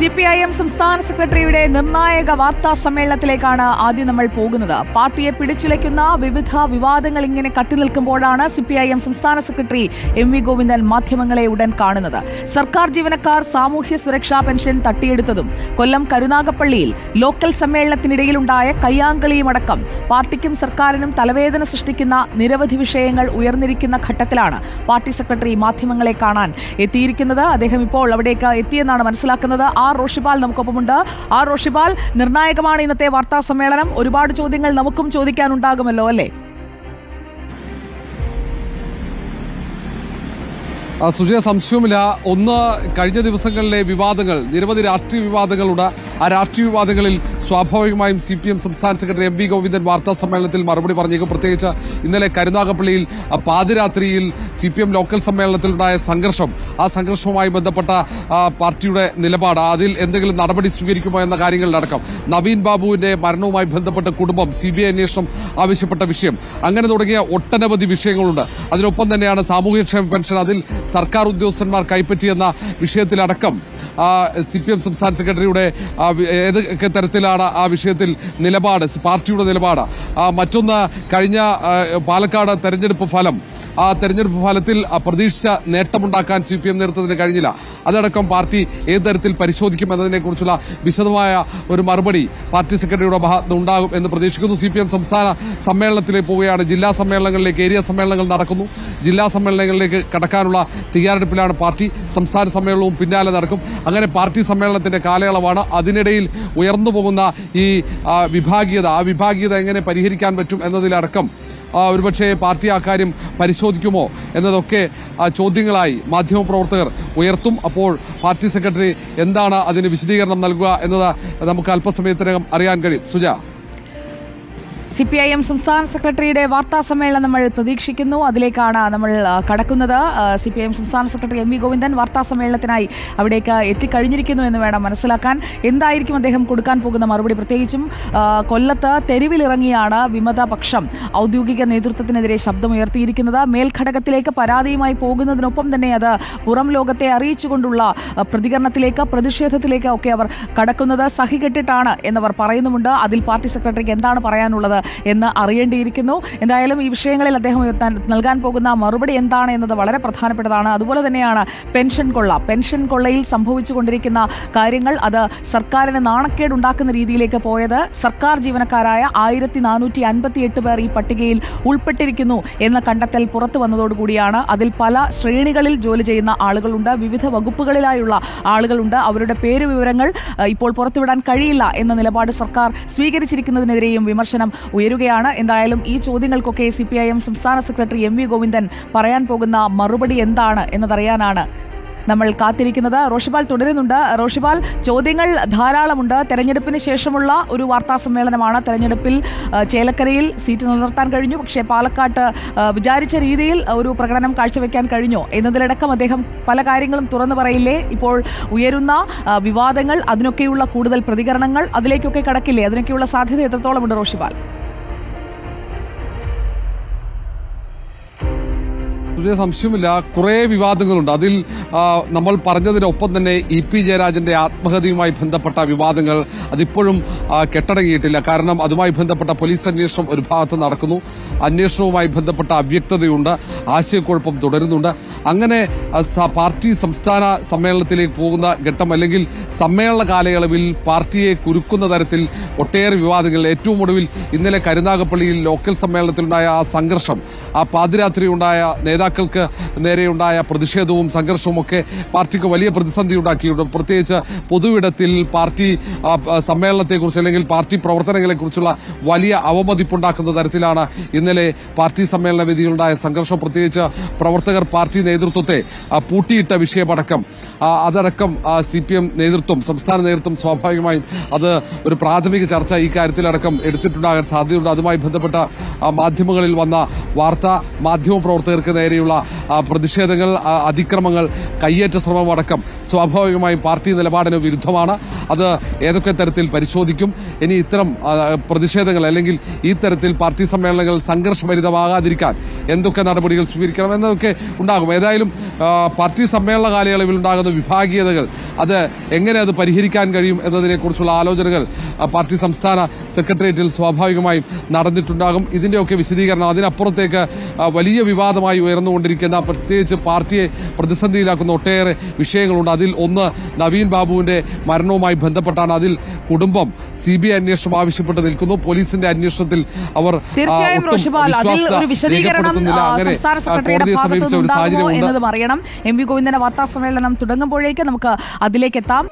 C P I M സംസ്ഥാന സെക്രട്ടറിയുടെ നിർണായക വാർത്താ സമ്മേളനത്തിലേക്കാണ് ആദ്യം നമ്മൾ പോകുന്നത്. പാർട്ടിയെ പിടിച്ചുലയ്ക്കുന്ന വിവിധ വിവാദങ്ങൾ ഇങ്ങനെ കത്തി നിൽക്കുമ്പോഴാണ് സി പി ഐ എം സംസ്ഥാന സെക്രട്ടറി എം വി ഗോവിന്ദൻ മാധ്യമങ്ങളെ ഉടൻ കാണുന്നത്. സർക്കാർ ജീവനക്കാർ സാമൂഹ്യ സുരക്ഷാ പെൻഷൻ തട്ടിയെടുത്തതും കൊല്ലം കരുനാഗപ്പള്ളിയിൽ ലോക്കൽ സമ്മേളനത്തിനിടയിലുണ്ടായ കയ്യാങ്കളിയുമടക്കം പാർട്ടിക്കും സർക്കാരിനും തലവേദന സൃഷ്ടിക്കുന്ന നിരവധി വിഷയങ്ങൾ ഉയർന്നിരിക്കുന്ന ഘട്ടത്തിലാണ് പാർട്ടി സെക്രട്ടറി മാധ്യമങ്ങളെ കാണാൻ എത്തിയിരിക്കുന്നത്. അദ്ദേഹം ഇപ്പോൾ അവിടേക്ക് എത്തിയെന്നാണ് മനസ്സിലാക്കുന്നത്. ആർ റോഷിപാൽ നമുക്കൊപ്പമുണ്ട്. ആർ റോഷിപാൽ നിർണായകമാണ് ഇന്നത്തെ വാർത്താ സമ്മേളനം. ഒരുപാട് ചോദ്യങ്ങൾ നമുക്കും ചോദിക്കാനുണ്ടാകുമല്ലോ അല്ലേ? സുജയ സംശയവുമില്ല. ഒന്ന് കഴിഞ്ഞ ദിവസങ്ങളിലെ വിവാദങ്ങൾ നിരവധി രാഷ്ട്രീയ വിവാദങ്ങളുണ്ട്. ആ രാഷ്ട്രീയ വിവാദങ്ങളിൽ സ്വാഭാവികമായും സി പി എം സംസ്ഥാന സെക്രട്ടറി എം വി ഗോവിന്ദൻ വാർത്താ സമ്മേളനത്തിൽ മറുപടി പറഞ്ഞേക്കും. പ്രത്യേകിച്ച് ഇന്നലെ കരുനാഗപ്പള്ളിയിൽ പാതിരാത്രിയിൽ സി പി എം ലോക്കൽ സമ്മേളനത്തിലുണ്ടായ സംഘർഷം ആ സംഘർഷവുമായി ബന്ധപ്പെട്ട പാർട്ടിയുടെ നിലപാട് അതിൽ എന്തെങ്കിലും നടപടി സ്വീകരിക്കുമോ എന്ന കാര്യങ്ങളിലടക്കം നവീൻ ബാബുവിന്റെ മരണവുമായി ബന്ധപ്പെട്ട കുടുംബം സി ബി ഐ അന്വേഷണം ആവശ്യപ്പെട്ട വിഷയം അങ്ങനെ തുടങ്ങിയ ഒട്ടനവധി വിഷയങ്ങളുണ്ട്. അതിനൊപ്പം തന്നെയാണ് സാമൂഹ്യക്ഷേമ പെൻഷൻ അതിൽ സർക്കാർ ഉദ്യോഗസ്ഥന്മാർ കൈപ്പറ്റിയെന്ന വിഷയത്തിലടക്കം സി പി എം സംസ്ഥാന സെക്രട്ടറിയുടെ ഏതൊക്കെ തരത്തിലാണ് ആ വിഷയത്തിൽ നിലപാട് പാർട്ടിയുടെ നിലപാട്? മറ്റൊന്ന് കഴിഞ്ഞ പാലക്കാട് തെരഞ്ഞെടുപ്പ് ഫലം. ആ തെരഞ്ഞെടുപ്പ് ഫലത്തിൽ പ്രതീക്ഷിച്ച നേട്ടമുണ്ടാക്കാൻ സി പി എം നേതൃത്വത്തിന് കഴിഞ്ഞില്ല. അതടക്കം പാർട്ടി ഏത് തരത്തിൽ പരിശോധിക്കും എന്നതിനെക്കുറിച്ചുള്ള വിശദമായ ഒരു മറുപടി പാർട്ടി സെക്രട്ടറിയുടെ ഭാഗത്ത് ഉണ്ടാകും എന്ന് പ്രതീക്ഷിക്കുന്നു. സി പി എം സംസ്ഥാന സമ്മേളനത്തിലേക്ക് പോവുകയാണ്. ജില്ലാ സമ്മേളനങ്ങളിലേക്ക് ഏരിയ സമ്മേളനങ്ങൾ നടക്കുന്നു. ജില്ലാ സമ്മേളനങ്ങളിലേക്ക് കടക്കാനുള്ള തയ്യാറെടുപ്പിലാണ് പാർട്ടി. സംസ്ഥാന സമ്മേളനവും പിന്നാലെ നടക്കും. അങ്ങനെ പാർട്ടി സമ്മേളനത്തിന്റെ കാലയളവാണ്. അതിനിടയിൽ ഉയർന്നു പോകുന്ന ഈ വിഭാഗീയത ആ വിഭാഗീയത എങ്ങനെ പരിഹരിക്കാൻ പറ്റും എന്നതിലടക്കം ഒരുപക്ഷെ പാർട്ടി അക്കാര്യം പരിശോധിക്കുമോ എന്നതൊക്കെ ചോദ്യങ്ങളായി മാധ്യമപ്രവർത്തകർ ഉയർത്തും. അപ്പോൾ പാർട്ടി സെക്രട്ടറി എന്താണ് അതിന് വിശദീകരണം നൽകുക എന്നത് നമുക്ക് അല്പസമയത്തിനകം അറിയാൻ കഴിയും. Suja. C P I M സംസ്ഥാന സെക്രട്ടറിയുടെ വാർത്താ സമ്മേളനം നമ്മൾ പ്രതീക്ഷിക്കുന്നു. അതിലേക്കാണ് നമ്മൾ കടക്കുന്നത്. സി പി ഐ എം സംസ്ഥാന സെക്രട്ടറി എം വി ഗോവിന്ദൻ വാർത്താ സമ്മേളനത്തിനായി അവിടേക്ക് എത്തിക്കഴിഞ്ഞിരിക്കുന്നു എന്ന് വേണം മനസ്സിലാക്കാൻ. എന്തായിരിക്കും അദ്ദേഹം കൊടുക്കാൻ പോകുന്ന മറുപടി? പ്രത്യേകിച്ചും കൊല്ലത്ത് തെരുവിലിറങ്ങിയാണ് വിമതപക്ഷം ഔദ്യോഗിക നേതൃത്വത്തിനെതിരെ ശബ്ദമുയർത്തിയിരിക്കുന്നത്. മേൽഘടകത്തിലേക്ക് പരാതിയുമായി പോകുന്നതിനൊപ്പം തന്നെ അത് പുറം ലോകത്തെ അറിയിച്ചുകൊണ്ടുള്ള പ്രതികരണത്തിലേക്ക് പ്രതിഷേധത്തിലേക്ക് ഒക്കെ അവർ കടക്കുന്നത് സഹികെട്ടിട്ടാണ് എന്നവർ പറയുന്നുമുണ്ട്. അതിൽ പാർട്ടി സെക്രട്ടറിക്ക് എന്താണ് പറയാനുള്ളത്? എന്ന് അറിയേണ്ടിയിരിക്കുന്നു. എന്തായാലും ഈ വിഷയങ്ങളിൽ അദ്ദേഹം നൽകാൻ പോകുന്ന മറുപടി എന്താണ് എന്നത് വളരെ പ്രധാനപ്പെട്ടതാണ്. അതുപോലെ തന്നെയാണ് പെൻഷൻ കൊള്ള. പെൻഷൻ കൊള്ളയിൽ സംഭവിച്ചുകൊണ്ടിരിക്കുന്ന കാര്യങ്ങൾ അത് സർക്കാരിന് നാണക്കേടുണ്ടാക്കുന്ന രീതിയിലേക്ക് പോയത് സർക്കാർ ജീവനക്കാരായ ആയിരത്തി നാനൂറ്റി അൻപത്തി എട്ട് പേർ ഈ പട്ടികയിൽ ഉൾപ്പെട്ടിരിക്കുന്നു എന്ന കണ്ടെത്തൽ പുറത്തു വന്നതോടുകൂടിയാണ് അതിൽ പല ശ്രേണികളിൽ ജോലി ചെയ്യുന്ന ആളുകളുണ്ട്. വിവിധ വകുപ്പുകളിലായുള്ള ആളുകളുണ്ട്. അവരുടെ പേര് വിവരങ്ങൾ ഇപ്പോൾ പുറത്തുവിടാൻ കഴിയില്ല എന്ന നിലപാട് സർക്കാർ സ്വീകരിച്ചിരിക്കുന്നതിനെതിരെയും വിമർശനം ഉയരുകയാണ്. എന്തായാലും ഈ ചോദ്യങ്ങൾക്കൊക്കെ സി പി ഐ എം സംസ്ഥാന സെക്രട്ടറി എം വി ഗോവിന്ദൻ പറയാൻ പോകുന്ന മറുപടി എന്താണ് എന്നതറിയാനാണ് നമ്മൾ കാത്തിരിക്കുന്നത്. റോഷിപാൽ തുടരുന്നുണ്ട്. റോഷിപാൽ ചോദ്യങ്ങൾ ധാരാളമുണ്ട്. തെരഞ്ഞെടുപ്പിന് ശേഷമുള്ള ഒരു വാർത്താ സമ്മേളനമാണ് തെരഞ്ഞെടുപ്പിൽ ചേലക്കരയിൽ സീറ്റ് നിലനിർത്താൻ കഴിഞ്ഞു. പക്ഷേ പാലക്കാട്ട് വിചാരിച്ച രീതിയിൽ ഒരു പ്രകടനം കാഴ്ചവെക്കാൻ കഴിഞ്ഞു. എന്നതിലടക്കം അദ്ദേഹം പല കാര്യങ്ങളും തുറന്നു പറയില്ലേ? ഇപ്പോൾ ഉയരുന്ന വിവാദങ്ങൾ അതിനൊക്കെയുള്ള കൂടുതൽ പ്രതികരണങ്ങൾ അതിലേക്കൊക്കെ കടക്കില്ലേ? അതിനൊക്കെയുള്ള സാധ്യത എത്രത്തോളമുണ്ട് റോഷിപാൽ? സംശയമില്ല കുറേ വിവാദങ്ങളുണ്ട്. അതിൽ നമ്മൾ പറഞ്ഞതിനൊപ്പം തന്നെ ഇ പി ജയരാജന്റെ ആത്മഹത്യയുമായി ബന്ധപ്പെട്ട വിവാദങ്ങൾ അതിപ്പോഴും കെട്ടടങ്ങിയിട്ടില്ല. കാരണം അതുമായി ബന്ധപ്പെട്ട പോലീസ് അന്വേഷണം ഒരു ഭാഗത്ത് നടക്കുന്നു. അന്വേഷണവുമായി ബന്ധപ്പെട്ട അവ്യക്തതയുണ്ട്. ആശയക്കുഴപ്പം തുടരുന്നുണ്ട്. അങ്ങനെ പാർട്ടി സംസ്ഥാന സമ്മേളനത്തിലേക്ക് പോകുന്ന ഘട്ടം അല്ലെങ്കിൽ സമ്മേളന കാലയളവിൽ പാർട്ടിയെ കുരുക്കുന്ന തരത്തിൽ ഒട്ടേറെ വിവാദങ്ങൾ. ഏറ്റവും ഒടുവിൽ ഇന്നലെ കരുനാഗപ്പള്ളിയിൽ ലോക്കൽ സമ്മേളനത്തിലുണ്ടായ ആ സംഘർഷം ആ പാതിരാത്രി ഉണ്ടായ നേതാക്കൾക്ക് നേരെയുണ്ടായ പ്രതിഷേധവും സംഘർഷവും ഒക്കെ പാർട്ടിക്ക് വലിയ പ്രതിസന്ധി ഉണ്ടാക്കിയിട്ടുണ്ട്. പ്രത്യേകിച്ച് പൊതുവിടത്തിൽ പാർട്ടി സമ്മേളനത്തെക്കുറിച്ച് അല്ലെങ്കിൽ പാർട്ടി പ്രവർത്തനങ്ങളെക്കുറിച്ചുള്ള വലിയ അവമതിപ്പുണ്ടാക്കുന്ന തരത്തിലാണ് ഇന്നലെ പാർട്ടി സമ്മേളന വേദിയിലുണ്ടായ സംഘർഷം. പ്രത്യേകിച്ച് പ്രവർത്തകർ പാർട്ടി നേതൃത്വത്തെ പൂട്ടിയിട്ട വിഷയമടക്കം അതടക്കം സി പി എം നേതൃത്വം സംസ്ഥാന നേതൃത്വം സ്വാഭാവികമായും അത് ഒരു പ്രാഥമിക ചർച്ച ഈ കാര്യത്തിലടക്കം എടുത്തിട്ടുണ്ടാകാൻ സാധ്യതയുണ്ട്. അതുമായി ബന്ധപ്പെട്ട മാധ്യമങ്ങളിൽ വന്ന വാർത്ത മാധ്യമപ്രവർത്തകർക്ക് നേരെയുള്ള ആ, പ്രതിഷേധങ്ങൾ അതിക്രമങ്ങൾ കയ്യേറ്റ ശ്രമം അടക്കം സ്വാഭാവികമായും പാർട്ടി നിലപാടിന് വിരുദ്ധമാണ്. അത് ഏതൊക്കെ തരത്തിൽ പരിശോധിക്കും? ഇനി ഇത്തരം പ്രതിഷേധങ്ങൾ അല്ലെങ്കിൽ ഈ തരത്തിൽ പാർട്ടി സമ്മേളനങ്ങൾ സംഘർഷഭരിതമാകാതിരിക്കാൻ എന്തൊക്കെ നടപടികൾ സ്വീകരിക്കണം എന്നതൊക്കെ ഉണ്ടാകും. ഏതായാലും പാർട്ടി സമ്മേളന കാലയളവിൽ ഉണ്ടാകുന്ന വിഭാഗീയതകൾ അത് എങ്ങനെ അത് പരിഹരിക്കാൻ കഴിയും എന്നതിനെക്കുറിച്ചുള്ള ആലോചനകൾ പാർട്ടി സംസ്ഥാന സെക്രട്ടേറിയറ്റിൽ സ്വാഭാവികമായും നടന്നിട്ടുണ്ടാകും. ഇതിന്റെയൊക്കെ വിശദീകരണം അതിനപ്പുറത്തേക്ക് വലിയ വിവാദമായി ഉയർന്നുകൊണ്ടിരിക്കുന്ന പ്രത്യേകിച്ച് പാർട്ടിയെ പ്രതിസന്ധിയിലാക്കുന്ന ഒട്ടേറെ വിഷയങ്ങളുണ്ട്. അതിൽ ഒന്ന് നവീൻ ബാബുവിന്റെ മരണവുമായി ബന്ധപ്പെട്ടാണ്. അതിൽ കുടുംബം സി ബി ഐ അന്വേഷണം ആവശ്യപ്പെട്ട് നിൽക്കുന്നു. പോലീസിന്റെ അന്വേഷണത്തിൽ അവർ തീർച്ചയായും ഒട്ടും റോഷിപാൽ അതിൽ ഒരു വിശദീകരണം സംസ്ഥാന സെക്രട്ടറിയുടെ കോടതിയെ ഭാഗത്തു സമീപിച്ച ഒരു നിന്നുണ്ടാകുമോ എന്നതും അറിയണം. എം വി ഗോവിന്ദന്റെ വാർത്താ സമ്മേളനം തുടങ്ങുമ്പോഴേക്ക് നമുക്ക് അതിലേക്ക് എത്താം.